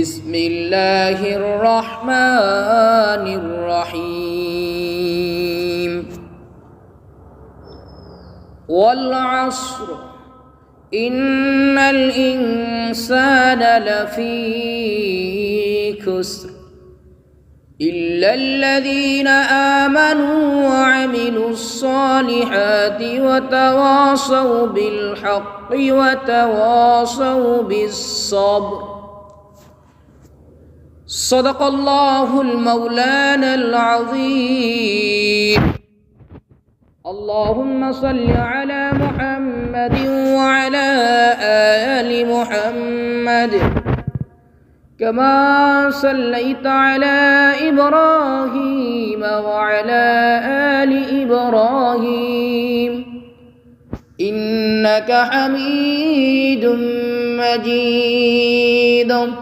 بسم الله الرحمن الرحيم. والعصر. إن الإنسان لفي كسر. إلا الذين آمنوا وعملوا الصالحات وتواصوا بالحق وتواصوا بالصبر. صدق الله المولانا العظيم. اللهم صل على محمد وعلى آل محمد. كما صليت على إبراهيم وعلى آل إبراهيم. إنك حميد مجيد.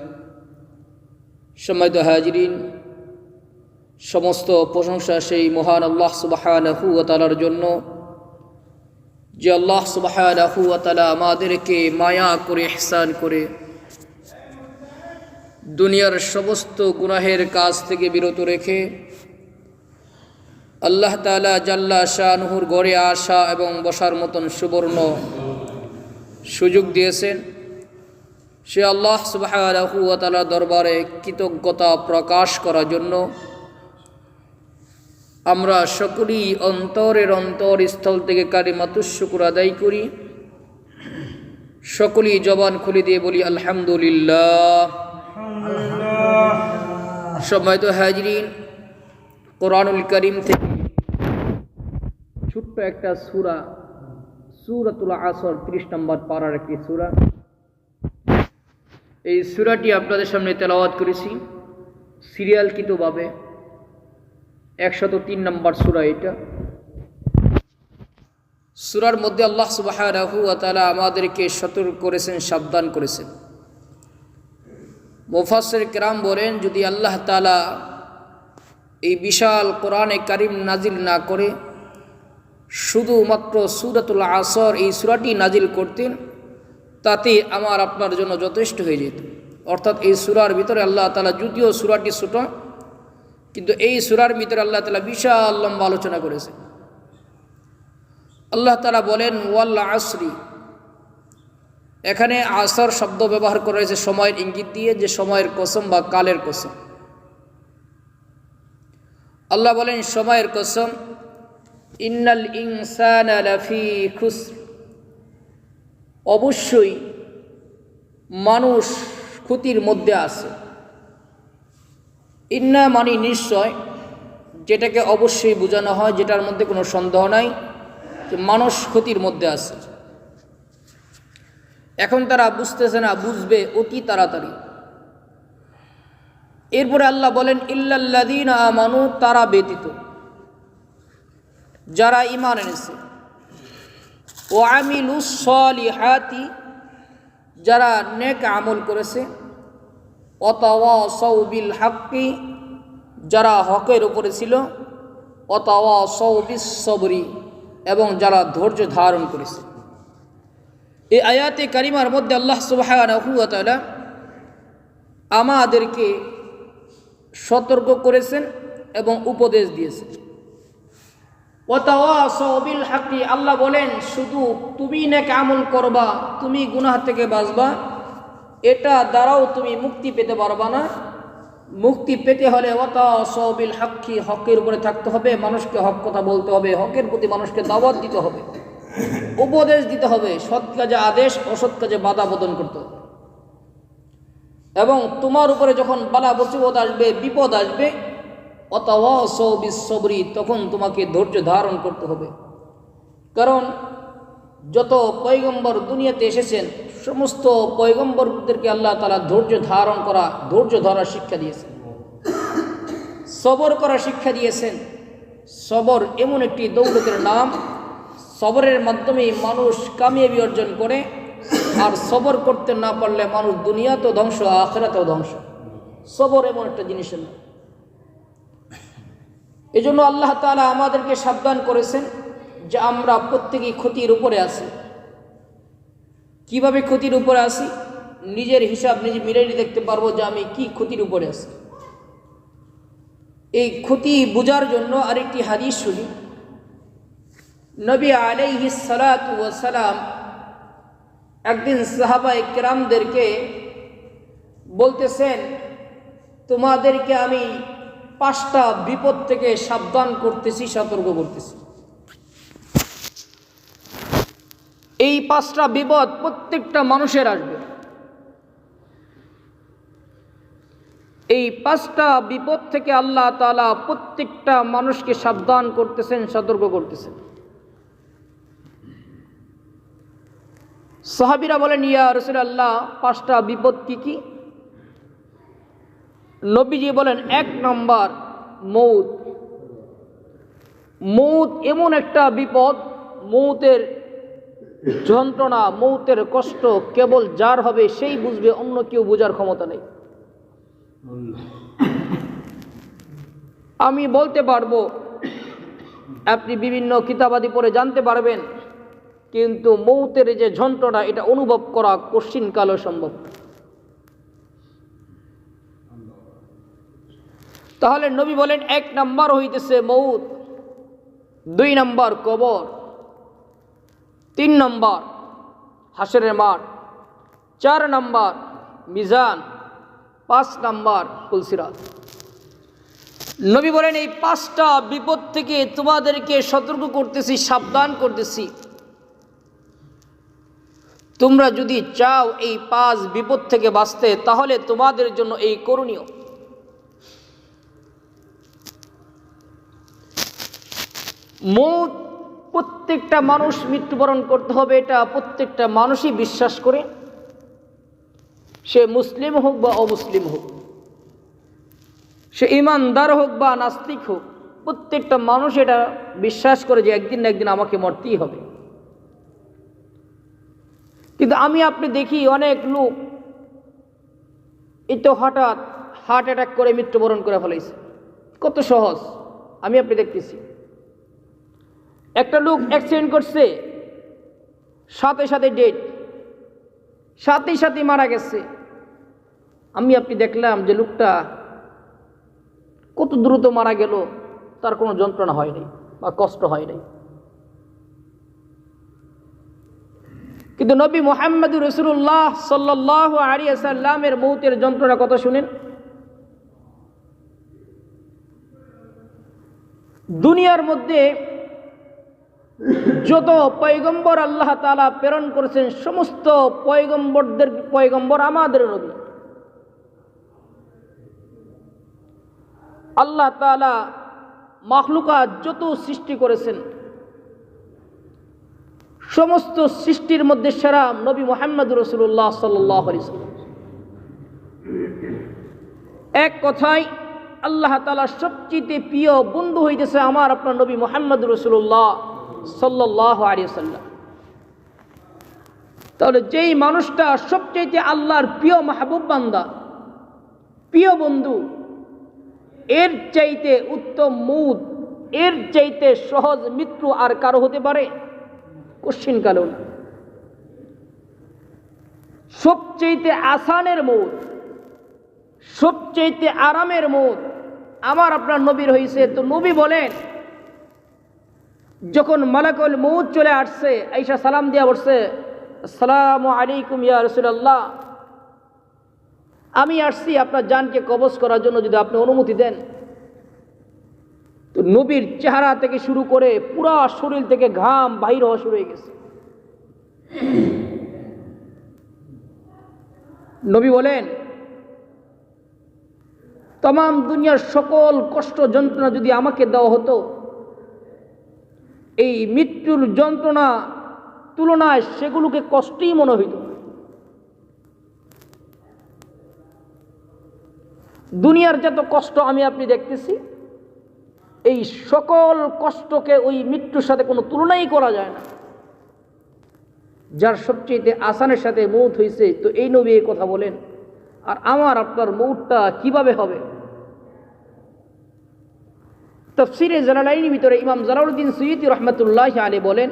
সম্মানিত হাজিরিন, সমস্ত প্রশংসা সেই মহান আল্লাহ সুবাহানহু তালার জন্য, যে আল্লাহ সুবাহানহু তালা আমাদেরকে মায়া করে এহসান করে দুনিয়ার সমস্ত গুনাহের কাজ থেকে বিরত রেখে আল্লাহ তালা জাল্লা শাহনুহুর গড়ে আসা এবং বসার মতন সুবর্ণ সুযোগ দিয়েছেন। সে আল্লাহ সুবাহতালা দরবারে কৃতজ্ঞতা প্রকাশ করার জন্য আমরা সকলেই অন্তরের অন্তর স্থল থেকে কারিমাতুশুকুর আদায় করি। সকলেই জবান খুলে দিয়ে বলি আলহামদুলিল্লাহ। সময় তো হাজরিন কোরআনুল করিম থেকে ছোট্ট একটা সুরা সুরাতুল আসর ত্রিশ নম্বর পাড়ার একটি সুরা। এই সুরাটি আপনাদের সামনে তেলাওয়াত করেছি। সিরিয়ালকৃতভাবে একশত তিন নম্বর সুরা এটা। সুরার মধ্যে আল্লাহ সুবাহ তালা আমাদেরকে সতর্ক করেছেন, সাবধান করেছেন। মোফাসের কেরাম বলেন, যদি আল্লাহ তালা এই বিশাল কোরআনে কারিম নাজিল না করে, শুধুমাত্র সুরাতুল আসর এই সুরাটি নাজিল করতেন তাতে আমার আপনার জন্য যথেষ্ট হয়ে যেত। অর্থাৎ এই সুরার ভিতরে আল্লাহ তালা যদিও সুরাটি ছোট, কিন্তু এই সুরার ভিতরে আল্লাহ তালা বিশাল লম্বা আলোচনা করেছে আল্লাহ তালা বলেন ওয়াল্লা আসরি। এখানে আসর শব্দ ব্যবহার করা হয়েছে সময়ের ইঙ্গিত দিয়ে, যে সময়ের কসম বা কালের কসম। আল্লাহ বলেন, সময়ের কসম, ইন্নাল ইনসান খুসর। অবশ্যই মানুষ ক্ষতির মধ্যে আছে। ইন্না মানি নিশ্চয়, যেটাকে অবশ্যই বোঝানো হয়, যেটার মধ্যে কোনো সন্দেহ নাই, যে মানুষ ক্ষতির মধ্যে আছে। এখন তারা বুঝতেছে না, বুঝবে অতি তাড়াতাড়ি। এরপরে আল্লাহ বলেন ইল্লাল্লাদিন আমানু তারা ব্যতীত। যারা ইমান এনেছে। ও আমিলুসলিহাতি যারা নেক আমল করেছে। অতাওয়া সৌবিল হাক্কি যারা হকের উপরে ছিল। অতাওয়া সৌবিস সবরি এবং যারা ধৈর্য ধারণ করেছে। এই আয়াতে কারিমার মধ্যে আল্লাহ সুবাহ আমাদেরকে সতর্ক করেছেন এবং উপদেশ দিয়েছেন। হাকি আল্লাহ বলেন, শুধু তুমি নেক আমল করবা, তুমি গুনাহ থেকে বাঁচবা, এটা দ্বারাও তুমি মুক্তি পেতে পারবা না। মুক্তি পেতে হলে অত সবিল হাক্কি হকের উপরে থাকতে হবে, মানুষকে হক কথা বলতে হবে, হকের প্রতি মানুষকে দাওয়াত দিতে হবে, উপদেশ দিতে হবে, সৎ কাজে আদেশ, অসৎ কাজে বাধা বোধন করতে হবে। এবং তোমার উপরে যখন বালা বসিবত আসবে, বিপদ আসবে অতবরি তখন তোমাকে ধৈর্য ধারণ করতে হবে। কারণ যত পয়গম্বর দুনিয়াতে এসেছেন, সমস্ত পয়গম্বরদেরকে আল্লাহ তালা ধৈর্য ধারণ করা, ধৈর্য ধরার শিক্ষা দিয়েছেন। সবর করা শিক্ষা দিয়েছেন। সবর এমন একটি দৌলতের নাম। সবরের মাধ্যমেই মানুষ কামিয়াবি অর্জন করে, আর সবর করতে না পারলে মানুষ দুনিয়াতেও ধ্বংস, আখেরাতেও ধ্বংস। সবর এমন একটা জিনিসের নাম। এই জন্য আল্লাহ তালা আমাদেরকে সাবধান করেছেন যে আমরা প্রত্যেকেই ক্ষতির উপরে আছি। কীভাবে ক্ষতির উপরে আসি নিজের হিসাব নিজে মিলাইলে দেখতে পারব যে আমি কি ক্ষতির উপরে আছি। এই ক্ষতি বোঝার জন্য আরেকটি হাদিস শুনি। নবী আলাইহি সালাম একদিন সাহাবা ইকরামদেরকে বলতেছেন, তোমাদেরকে আমি পাঁচটা বিপদ থেকে সাবধান করতেছি, সতর্ক করতেছি। এই পাঁচটা বিপদ প্রত্যেকটা মানুষের আসবে। এই পাঁচটা বিপদ থেকে আল্লাহ তালা প্রত্যেকটা মানুষকে সাবধান করতেছেন, সতর্ক করতেছেন। সাহাবিরা বলেন, ইয়া রসুল আল্লাহ পাঁচটা বিপদ কি কি? নবীজি বলেন, এক নম্বর মৌত। মৌত এমন একটা বিপদ, মৌতের যন্ত্রণা, মৌতের কষ্ট কেবল যার হবে সেই বুঝবে, অন্য কেউ বোঝার ক্ষমতা নেই। আমি বলতে পারব, আপনি বিভিন্ন কিতাবাদি পড়ে জানতে পারবেন, কিন্তু মৌতের যে যন্ত্রণা, এটা অনুভব করা কঠিন কালো সম্ভব। তাহলে নবী বলেন, এক নাম্বার হইতেছে মৌত, দুই নম্বর কবর, তিন নম্বর হাসরের মাঠ, চার নম্বর মিজান, পাঁচ নম্বর কুলসিরাত। নবী বলেন, এই পাঁচটা বিপদ থেকে তোমাদেরকে সতর্ক করতেছি, সাবধান করতেছি। তোমরা যদি চাও এই পাঁচ বিপদ থেকে বাঁচতে, তাহলে তোমাদের জন্য এই করণীয়। মৌত প্রত্যেকটা মানুষ মৃত্যুবরণ করতে হবে, এটা প্রত্যেকটা মানুষই বিশ্বাস করে। সে মুসলিম হোক বা অমুসলিম হোক, সে ইমানদার হোক বা নাস্তিক হোক, প্রত্যেকটা মানুষ এটা বিশ্বাস করে যে একদিন না একদিন আমাকে মরতেই হবে। কিন্তু আমি আপনি দেখি অনেক লোক, এই তো হঠাৎ হার্ট অ্যাটাক করে মৃত্যুবরণ করে ফেলাইছে কত সহজ, আমি আপনি দেখতেছি। একটা লোক অ্যাক্সিডেন্ট করছে, সাথে সাথে ডেট সাথে সাথে মারা গেছে। আমি আপনি দেখলাম যে লোকটা কত দ্রুত মারা গেল, তার কোনো যন্ত্রণা হয় নাই বা কষ্ট হয় নাই। কিন্তু নবী মোহাম্মদ রসুল্লাহ সাল্লাহ আলিয়াল্লামের মৌতের যন্ত্রণা কথা শুনেন। দুনিয়ার মধ্যে যত পয়গম্বর আল্লাহ তালা প্রেরণ করেছেন, সমস্ত পয়গম্বরদের, পয়গম্বর আমাদের নবী। আল্লাহ তালা মাখলুকা যত সৃষ্টি করেছেন, সমস্ত সৃষ্টির মধ্যে সেরা নবী মোহাম্মদ রসুল্লাহ সাল্লাহ এক কথায়, আল্লাহ তালা সবচেয়ে প্রিয় বন্ধু হইতেছে আমার আপনার নবী মোহাম্মদ রসুল্লাহ সাল্লাহ আলিয়াল্লাম তাহলে যেই মানুষটা সবচাইতে আল্লাহর প্রিয় মাহবুব বান্দা, প্রিয় বন্ধু, এর চাইতে উত্তম মুদ এর চাইতে সহজ মৃত্যু আর কারও হতে পারে? কোশ্চিন কালো না সবচাইতে আসানের মৌত, সবচাইতে আরামের মৌত, আমার আপনার নবীর হয়েছে তো নবী বলেন যখন মালাকুল মৌত চলে আসছে আইসা সালাম দিয়া বসছে আসসালামু আলাইকুম ইয়া রসুল্লাহ আমি আসছি আপনার জানকে কবজ করার জন্য যদি আপনি অনুমতি দেন। তো নবীর চেহারা থেকে শুরু করে পুরা শরীর থেকে ঘাম বাহির হওয়া শুরু হয়ে গেছে। নবী বলেন, তমাম দুনিয়ার সকল কষ্ট যন্ত্রণা যদি আমাকে দেওয়া হতো এই মৃত্যুর যন্ত্রণা তুলনায় সেগুলোকে কষ্টই মনে হইত দুনিয়ার যত কষ্ট আমি আপনি দেখতেছি, এই সকল কষ্টকে ওই মৃত্যুর সাথে কোনো তুলনাই করা যায় না। যার সবচেয়ে আসানের সাথে মৌত হয়েছে তো এই নবী কথা বলেন, আর আমার আপনার মৌতটা কীভাবে হবে? তফসিরে জালালাইনি ভিতরে ইমাম জালাউদ্দিন সৈয়দি রহমতুল্লাহ আলী বলেন,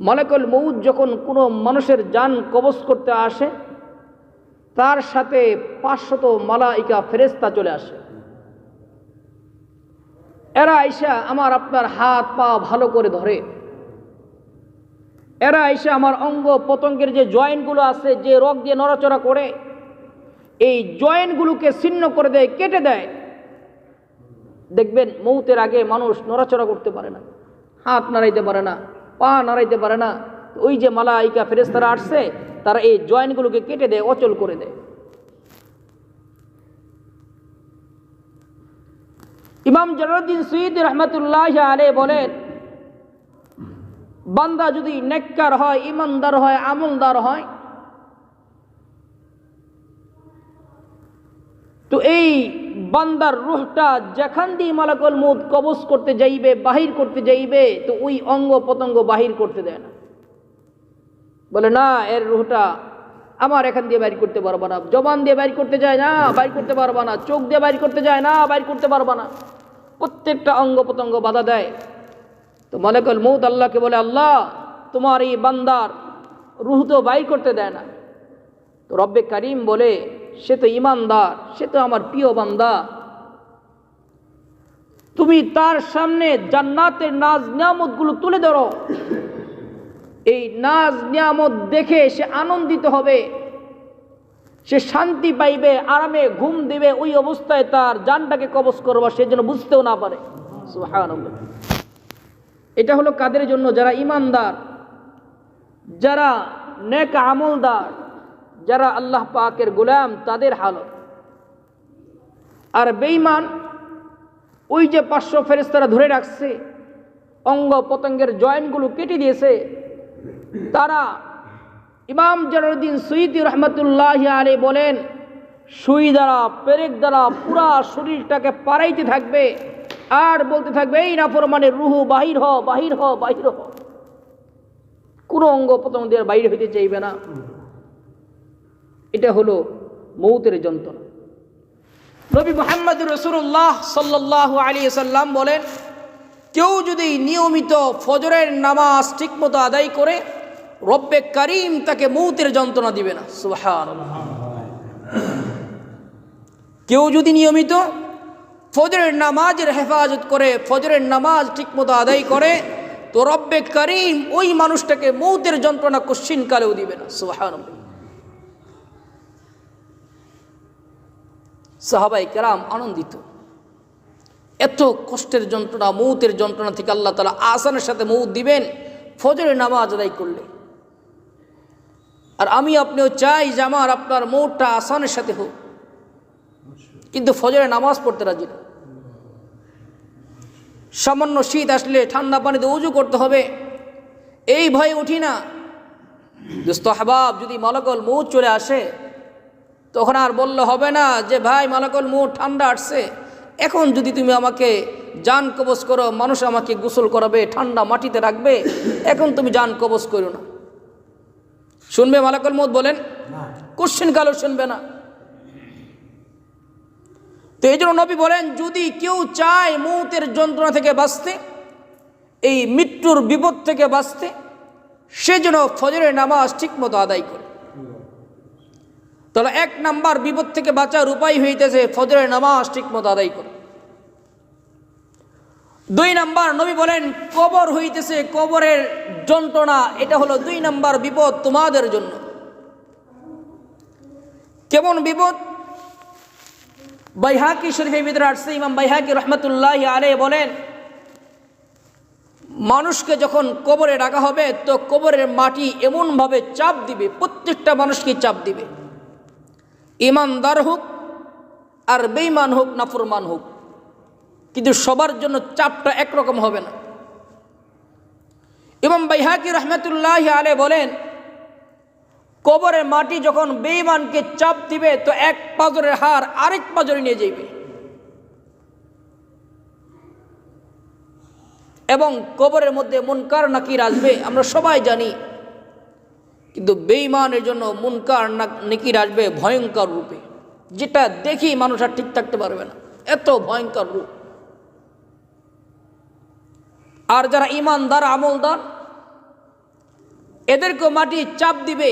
মালাকুল মৌত যখন কোনো মানুষের যান কবজ করতে আসে, তার সাথে পাঁচশত মালাইকা ফেরেস্তা চলে আসে। এরা আইসা আমার আপনার হাত পা ভালো করে ধরে। এরা এসে আমার অঙ্গ পতঙ্গের যে জয়েন্টগুলো আছে, যে রক দিয়ে নড়াচড়া করে, এই জয়েন্টগুলোকে ছিন্ন করে দেয়, কেটে দেয়। দেখবেন মৌতের আগে মানুষ নড়াচড়া করতে পারে না। হাত নাড়াইতে পারে না, পা নাড়াইতে পারে না। ওই যে মালা মালাইকা ফেরেস্তারা আসছে, তারা এই জয়েন্টগুলোকে কেটে দেয়, অচল করে দেয়। ইমাম জলালুদ্দিন সৈয়দ রহমতুল্লাহ আলে বলেন, বান্দা যদি নেককার হয়, ইমানদার হয়, আমলদার হয়, তো এই বান্দার রুহটা যেখান দিয়ে মালাকুল মুদ কবজ করতে যাইবে, বাহির করতে যাইবে, তো ওই অঙ্গ পতঙ্গ বাহির করতে দেয় না। বলে, না, এর রুহটা আমার এখান দিয়ে বাইর করতে পারব না। জবান দিয়ে বাইর করতে যায় না বাইর করতে পারবা না। চোখ দিয়ে বাইর করতে যায় না বাইর করতে পারবা না। প্রত্যেকটা অঙ্গ পতঙ্গ বাধা দেয়। তো মালিকুল মৌত আল্লাহকে বলে, আল্লাহ, তোমার এই বান্দার রুহ তো বাইর করতে দেয় না। তো রব্বে করিম বলে সে তো ইমানদার, সে তো আমার প্রিয় বান্দা। তুমি তার সামনে জান্নাতের নাজ নিয়ামতগুলো তুলে ধরো। এই নাজ নিয়ামত দেখে সে আনন্দিত হবে। সে শান্তি পাইবে, আরামে ঘুম দিবে, ওই অবস্থায় তার জানটাকে কবজ করবা, সে যেন বুঝতেও না পারে। এটা হলো কাদের জন্য? যারা ইমানদার, যারা নেক আমলদার যারা আল্লাহ পাকের গোলাম, তাদের হালত। আর বেঈমান, ওই যে পাঁচশো ফেরেস্তারা ধরে রাখছে, অঙ্গ পতঙ্গের জয়েন্টগুলো কেটে দিয়েছে, তারা ইমাম জালালুদ্দিন সৈয়দি রহমতুল্লাহ আলী বলেন, সুই দ্বারা, পেরেক দ্বারা পুরা শরীরটাকে পারাইতে থাকবে, আর বলতে থাকবে, এই না নাফরমানের রুহু, বাহির হ বাহির হ বাহির হ। কোনো অঙ্গ প্রত্যঙ্গ দিয়ে বাইরে হইতে চাইবে না। এটা হলো মৌতের যন্ত্রণা। নবী মোহাম্মদ রসুল্লাহ সাল্লাহ আলী সাল্লাম বলেন, কেউ যদি নিয়মিত ফজরের নামাজ ঠিকমতো আদায় করে, রব্বে করিম তাকে মৌতের যন্ত্রণা দিবে না। সুহান কেউ যদি নিয়মিত ফজরের নামাজের হেফাজত করে, ফজরের নামাজ ঠিকমতো আদায় করে, তো রব্বে করিম ওই মানুষটাকে মৌতের যন্ত্রণা কশ্চিন কালেও দিবে না। সুহান সাহাবাই কেরাম আনন্দিত। এত কষ্টের যন্ত্রণা, মৌতের যন্ত্রণা থেকে আল্লাহ তালা আসানের সাথে মৌত দিবেন, ফজরের নামাজ আদায় করলে। আর আমি আপনিও চাই যে আমার আপনার মৌটটা আসানের সাথে হোক। কিন্তু ফজরে নামাজ পড়তে রাজি না। সামান্য শীত আসলে ঠান্ডা পানিতে উজু করতে হবে। এই ভয়ে উঠি না। দোস্ত হাবাব যদি মালাকল মৌ চলে আসে তখন আর বললে হবে না যে ভাই মালাকল মৌ ঠান্ডা আসছে। এখন যদি তুমি আমাকে যান কবচ করো মানুষ আমাকে গোসল করাবে ঠান্ডা মাটিতে রাখবে এখন তুমি যান কবচ করো না। শুনবে মালাকল মৌত বলেন? কোশ্চেন কালো শুনবে না। তো এই জন্য নবী বলেন যদি কেউ চায় মৌতের যন্ত্রণা থেকে বাঁচতে এই মৃত্যুর বিপদ থেকে বাঁচতে সে যেন ফজরের নামাজ ঠিকমতো আদায় করে। তাহলে এক নাম্বার বিপদ থেকে বাঁচার উপায় হইতেছে ফজরের নামাজ ঠিকমতো আদায় করে। দুই নাম্বার নবী বলেন, কবর হইতেছে কবরের যন্ত্রণা, এটা হলো দুই নাম্বার বিপদ তোমাদের জন্য। কেমন বিপদ? বাইহাকি শরীফের ভিতরে আসছে, ইমাম বাইহাকি রহমতুল্লাহ আলে বলেন, মানুষকে যখন কবরে রাখা হবে তো কবরের মাটি এমনভাবে চাপ দিবে, প্রত্যেকটা মানুষকে চাপ দিবে। ইমানদার হোক আর বেইমান হোক নাফরমান হোক। কিন্তু সবার জন্য চাপটা একরকম হবে না। ইমাম বাইহাকি রহমতুল্লাহ আলে বলেন, কবরের মাটি যখন বেইমানকে চাপ দিবে, তো এক পাজরের হার আরেক পাজরে নিয়ে যাইবে। এবং কবরের মধ্যে মনকার নাকির আসবে, আমরা সবাই জানি। কিন্তু বেইমানের জন্য মুনকার নাকির আসবে ভয়ঙ্কর রূপে। যেটা দেখি মানুষ আর ঠিক থাকতে পারবে না। এত ভয়ঙ্কর রূপ। আর যারা ইমানদার আমলদার এদেরকে মাটি চাপ দিবে।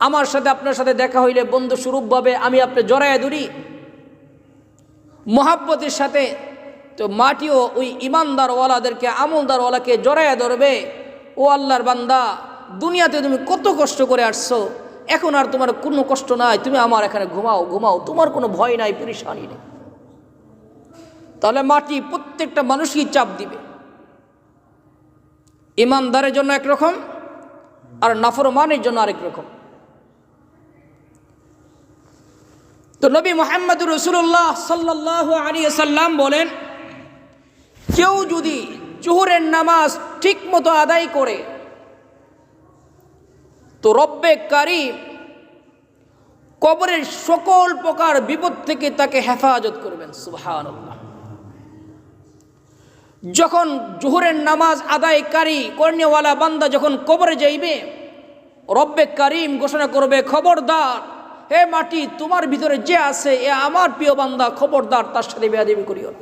আমার সাথে আপনার সাথে দেখা হইলে বন্ধু স্বরূপভাবে আমি আপনি জড়ায় ধরি। মহাব্বতের সাথে তো মাটিও ওই ইমানদারওয়ালাদেরকে আমলদারওয়ালাকে জড়াইয়া ধরবে। ও আল্লাহর বান্দা দুনিয়াতে তুমি কত কষ্ট করে আসছো? এখন আর তোমার কোনো কষ্ট নাই। তুমি আমার এখানে ঘুমাও ঘুমাও। তোমার কোনো ভয় নাই, পরিশানি নেই। তাহলে মাটি প্রত্যেকটা মানুষই চাপ দিবে। ইমানদারের জন্য একরকম, আর নাফরমানের জন্য আরেক রকম। তো নবী মোহাম্মদ রসুল্লাহ সাল্লাহ আলী সাল্লাম বলেন, কেউ যদি জোহরের নামাজ ঠিক মতো আদায় করে তো রব্বে কারি কবরের সকল প্রকার বিপদ থেকে তাকে হেফাজত করবেন সুহান যখন জোহরের নামাজ আদায়কারী কর্ণেওয়ালা বান্দা যখন কবরে যাইবে, রব্বে কারিম ঘোষণা করবে, খবরদার হে মাটি তোমার ভিতরে যে আছে, এ আমার প্রিয় বান্দা, খবরদার, তার সাথে বেয়াদেবী করিও না।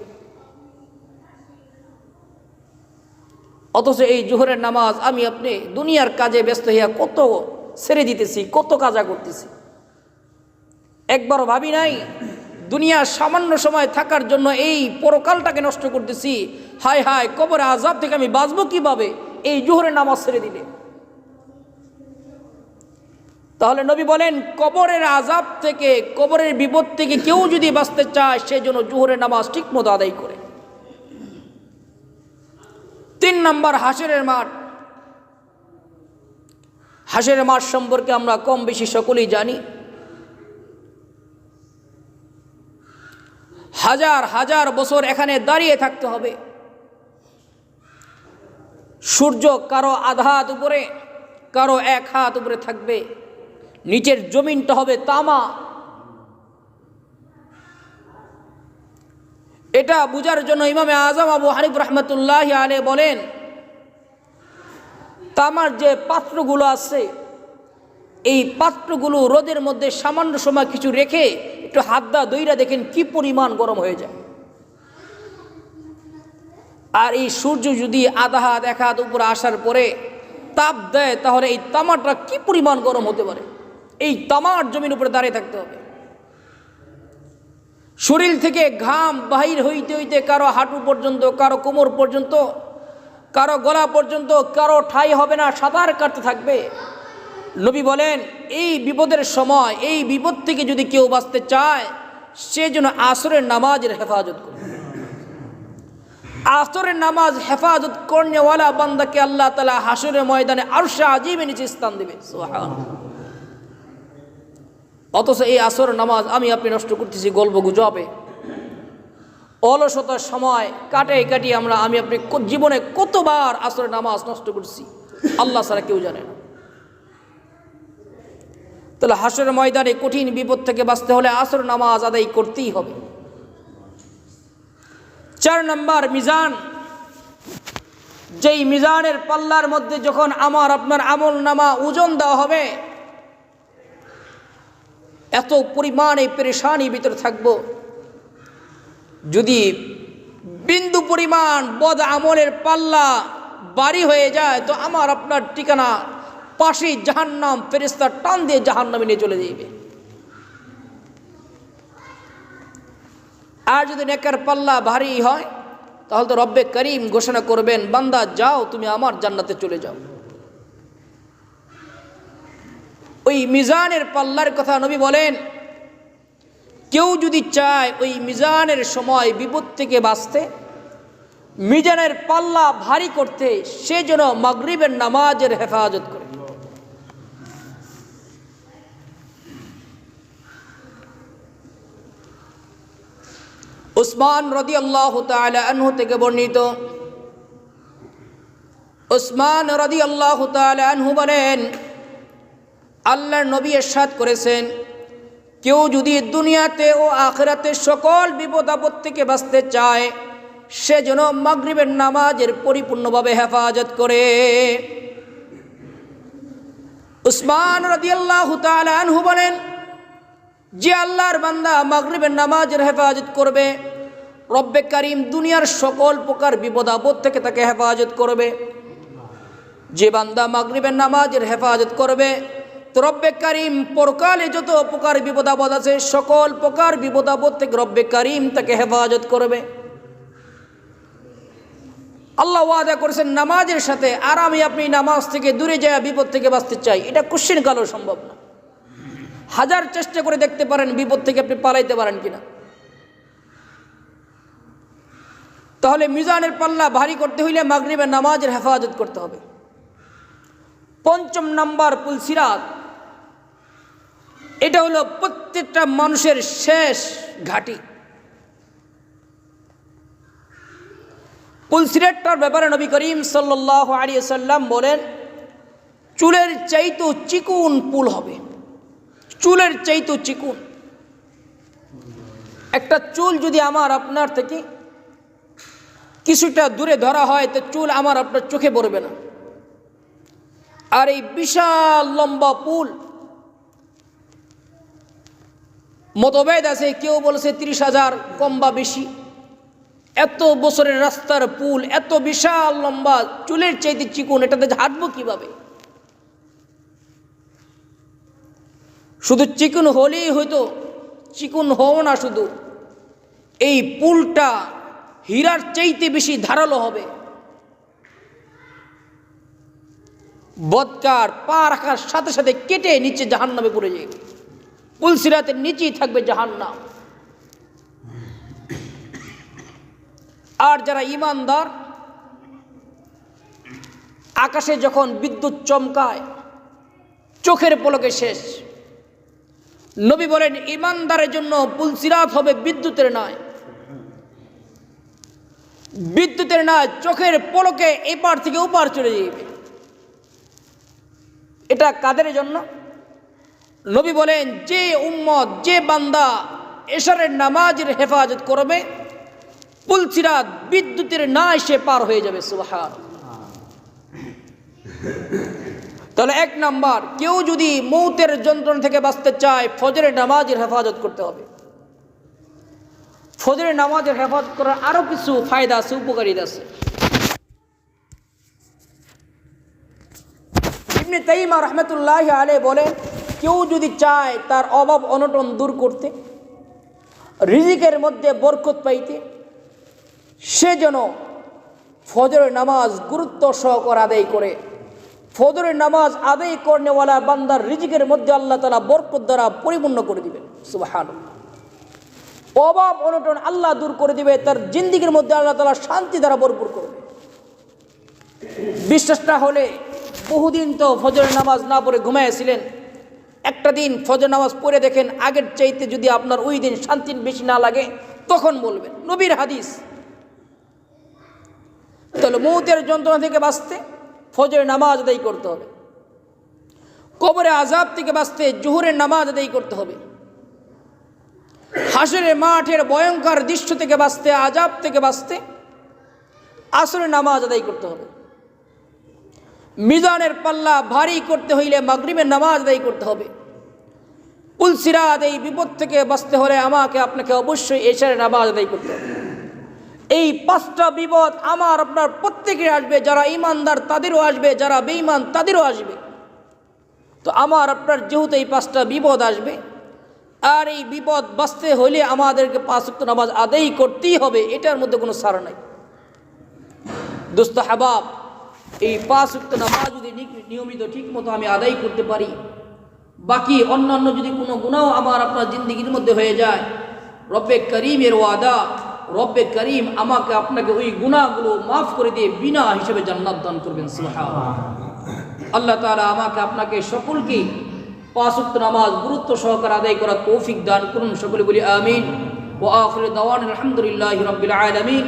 অথচ এই জোহরের নামাজ আমি আপনি দুনিয়ার কাজে ব্যস্ত হইয়া কত ছেড়ে দিতেছি, কত কাজা করতেছি। একবারও ভাবি নাই, দুনিয়ার সামান্য সময় থাকার জন্য এই পরকালটাকে নষ্ট করতেছি। হায় হায় কবরে আজাব থেকে আমি বাঁচবো কীভাবে? এই জোহরের নামাজ ছেড়ে দিলে। তাহলে নবী বলেন, কবরের আজাব থেকে, কবরের বিপদ থেকে কেউ যদি বাঁচতে চায় সেজন্য জোহরের নামাজ ঠিক মতো আদায় করে। তিন নম্বর হাসেরের মাঠ। হাসের মাঠ সম্পর্কে আমরা কম বেশি সকলেই জানি। হাজার হাজার বছর এখানে দাঁড়িয়ে থাকতে হবে। সূর্য কারও আধা হাত উপরে, কারও এক হাত উপরে থাকবে। নিচের জমিনটা হবে তামা। এটা বুঝার জন্য ইমামে আজম আবু হানিফ রহমতুল্লাহ আলে বলেন, তামার যে পাত্রগুলো আছে, এই পাত্রগুলো রোদের মধ্যে সামান্য সময় কিছু রেখে একটু হাত দা দইরা দেখেন কি পরিমাণ গরম হয়ে যায়। আর এই সূর্য যদি আধা হাত, এক হাত উপরে আসার পরে তাপ দেয়, তাহলে এই তামাটা কি পরিমাণ গরম হতে পারে? এই তামার জমির উপরে দাঁড়িয়ে থাকতে হবে। শরীর থেকে ঘাম বাহির হইতে হইতে কারও হাঁটু পর্যন্ত, কারও কোমর পর্যন্ত, কারও গলা পর্যন্ত, কারও ঠাই হবে না, সাঁতার কাটতে থাকবে। নবী বলেন, এই বিপদের সময়, এই বিপদ থেকে যদি কেউ বাঁচতে চায়, সে যেন আসরের নামাজের হেফাজত করবে আসরের নামাজ হেফাজত করনেওয়ালা বান্দাকে আল্লাহ তালা হাসরের ময়দানে আরশা আজিবে নিচে স্থান দেবে। অথচ এই আসর নামাজ আমি আপনি নষ্ট করতেছি, গল্প গুজবে। অলসতার সময় কাটে কাটিয়ে আমরা, আমি আপনি জীবনে কতবার আসর নামাজ নষ্ট করছি, আল্লাহ ছাড়া কেউ জানে না। তাহলে হাসর ময়দানে কঠিন বিপদ থেকে বাঁচতে হলে আসর নামাজ আদায় করতেই হবে। চার নম্বর মিজান, যেই মিজানের পাল্লার মধ্যে যখন আমার, আপনার আমল নামা ওজন দেওয়া হবে এত পরিমাণে পেরেশানি ভিতরে থাকব। যদি বিন্দু পরিমাণ বদ আমলের পাল্লা বাড়ি হয়ে যায়, তো আমার আপনার ঠিকানা পাশেই জাহান্নাম ফেরিস্তার টান দিয়ে জাহান্নামে নিয়ে চলে যাইবে। আর যদি নেকার পাল্লা ভারী হয়, তাহলে তো রব্বে করিম ঘোষণা করবেন, বান্দা যাও, তুমি আমার জান্নাতে চলে যাও। ওই মিজানের পাল্লার কথা নবী বলেন, কেউ যদি চায় ওই মিজানের সময় বিপদ থেকে বাঁচতে, মিজানের পাল্লা ভারী করতে সে যেন মাগরিবের নামাজের হেফাজত করে। উসমান রদি আল্লাহ আনহু থেকে বর্ণিত, উসমান রদি আল্লাহ আনহু বলেন আল্লাহর নবী এরশাদ করেছেন, কেউ যদি দুনিয়াতে ও আখেরাতে সকল বিপদ আপদ থেকে বাঁচতে চায়, সে যেন মাগরিবের নামাজের পরিপূর্ণভাবে হেফাজত করে। উসমান রদিয়াল্লাহ আনহু বলেন, যে আল্লাহর বান্দা মাগরিবের নামাজের হেফাজত করবে, রব্বে কারিম দুনিয়ার সকল প্রকার বিপদ আপদ থেকে তাকে হেফাজত করবে। যে বান্দা মাগরিবের নামাজের হেফাজত করবে রব্বে কারিম পরকালে যত প্রকার বিপদ আপদ আছে, সকল প্রকার বিপদ আপদ থেকে রব্বে কারিম তাকে হেফাজত করবে। আল্লাহ ওয়াদা করেছেন, নামাজের সাথে আর আমি আপনি নামাজ থেকে দূরে যায়, বিপদ থেকে বাঁচতে চাই। এটা কোশ্চিন কালো সম্ভব না। হাজার চেষ্টা করে দেখতে পারেন, বিপদ থেকে আপনি পালাইতে পারেন কিনা। তাহলে মিজানের পাল্লা ভারী করতে হইলে মাগরিবের নামাজের হেফাজত করতে হবে। পঞ্চম নাম্বার পুলসিরাত এটা হলো প্রত্যেকটা মানুষের শেষ ঘাটি। পুলসিরাতটার ব্যাপারে নবী করিম সাল্লাহ আলিয়া সাল্লাম বলেন, চুলের চাইতো চিকুন পুল হবে। চুলের চাইতো চিকুন। একটা চুল যদি আমার আপনার থেকে কিছুটা দূরে ধরা হয়, তো চুল আমার আপনার চোখে পড়বে না। আর এই বিশাল লম্বা পুল মতভেদ আছে কেউ বলছে তিরিশ হাজার, কম বা বেশি। এত বছরের রাস্তার পুল, এত বিশাল লম্বা চুলের চাইতে চিকুন, এটাতে হাঁটবো কীভাবে? শুধু চিকুন হলেই হয়তো, চিকুন হও না শুধু। এই পুলটা হীরার চাইতে বেশি ধারালো হবে। বদকার পা রাখার সাথে সাথে কেটে নিচে জাহান নামে পড়ে যাবে পুলসিরাতের নিচেই থাকবে জাহান্নাম। আর যারা ইমানদার আকাশে যখন বিদ্যুৎ চমকায়, চোখের পলকে শেষ। নবী বলেন ইমানদারের জন্য পুলসিরাত হবে বিদ্যুতের নয় বিদ্যুতের নয় চোখের পলকে এপার থেকে ওপার চলে যাবে এটা কাদের জন্য? নবী বলেন, যে উম্মত, যে বান্দা এশারের নামাজের হেফাজত করবে পুলসিরাত বিদ্যুতের না এসে পার হয়ে যাবে সুবাহার তাহলে এক নাম্বার, কেউ যদি মৌতের যন্ত্রণা থেকে বাঁচতে চায়, ফজরের নামাজের হেফাজত করতে হবে। ফজরের নামাজের হেফাজত করার আরও কিছু ফায়দা আছে উপকারিতা আছে। ইবনে তাইমা রহমতুল্লাহ আলে বলেন কেউ যদি চায় তার অভাব অনটন দূর করতে, রিজিকের মধ্যে বরকত পাইতে, সে যেন ফজরের নামাজ গুরুত্ব সহকার আদায় করে। ফজরের নামাজ আদায় করনেওয়ালা বান্দার রিজিকের মধ্যে আল্লাহ তালা বরকত দ্বারা পরিপূর্ণ করে দিবেন। সুবাহান অভাব, অনটন আল্লাহ দূর করে দিবে, তার জিন্দিগির মধ্যে আল্লাহ তালা শান্তি দ্বারা ভরপুর করবে। বিশ্বাসটা হলে বহুদিন তো ফজরের নামাজ না পড়ে ঘুমাইছিলেন একটা দিন ফজর নামাজ পড়ে দেখেন, আগের চাইতে যদি আপনার ওই দিন শান্তি বেশি না লাগে, তখন বলবেন, নবীর হাদিস। তাহলে মৌতের যন্ত্রণা থেকে বাঁচতে ফজরের নামাজ আদায় করতে হবে। কবরে আজাব থেকে বাঁচতে জোহরের নামাজ আদায় করতে হবে। হাসরের মাঠের ভয়ঙ্কর দৃশ্য থেকে বাঁচতে আজাব থেকে বাঁচতে আসরের নামাজ আদায় করতে হবে। মিজানের পাল্লা ভারী করতে হইলে মাগরিবের নামাজ আদায় করতে হবে। পুলসিরাত এই বিপদ থেকে বাঁচতে হলে আমাকে আপনাকে অবশ্যই এশারে নামাজ আদায় করতে হবে। এই পাঁচটা বিপদ আমার, আপনার প্রত্যেকের আসবে, যারা ইমানদার তাদেরও আসবে, যারা বেঈমান তাদেরও আসবে। তো আমার, আপনার যেহেতু এই পাঁচটা বিপদ আসবে, আর এই বিপদ বাঁচতে হলে আমাদেরকে পাঁচ উক্ত নামাজ আদায় করতেই হবে, এটার মধ্যে কোনো সার নাই। দোস্ত হাবাব এই পাঁচ উক্ত নামাজ যদি নিয়মিত ঠিক মতো আমি আদায় করতে পারি। বাকি অন্যান্য যদি কোনো গুণাও আমার আপনার জিন্দগির মধ্যে হয়ে যায়, রব্বে করিমের ওয়াদা, রব্বে করিম আমাকে আপনাকে ওই গুণাগুলো মাফ করে দিয়ে বিনা হিসেবে জান্নাত দান করবেন। আল্লাহ তাআলা আমাকে আপনাকে সকলকে পাঁচ ওয়াক্ত নামাজ গুরুত্ব সহকারে আদায় করার তৌফিক দান করুন, সকলে বলি আমিন। ও আখির দাওয়ান আলহামদুলিল্লাহি রাব্বিল আলামিন।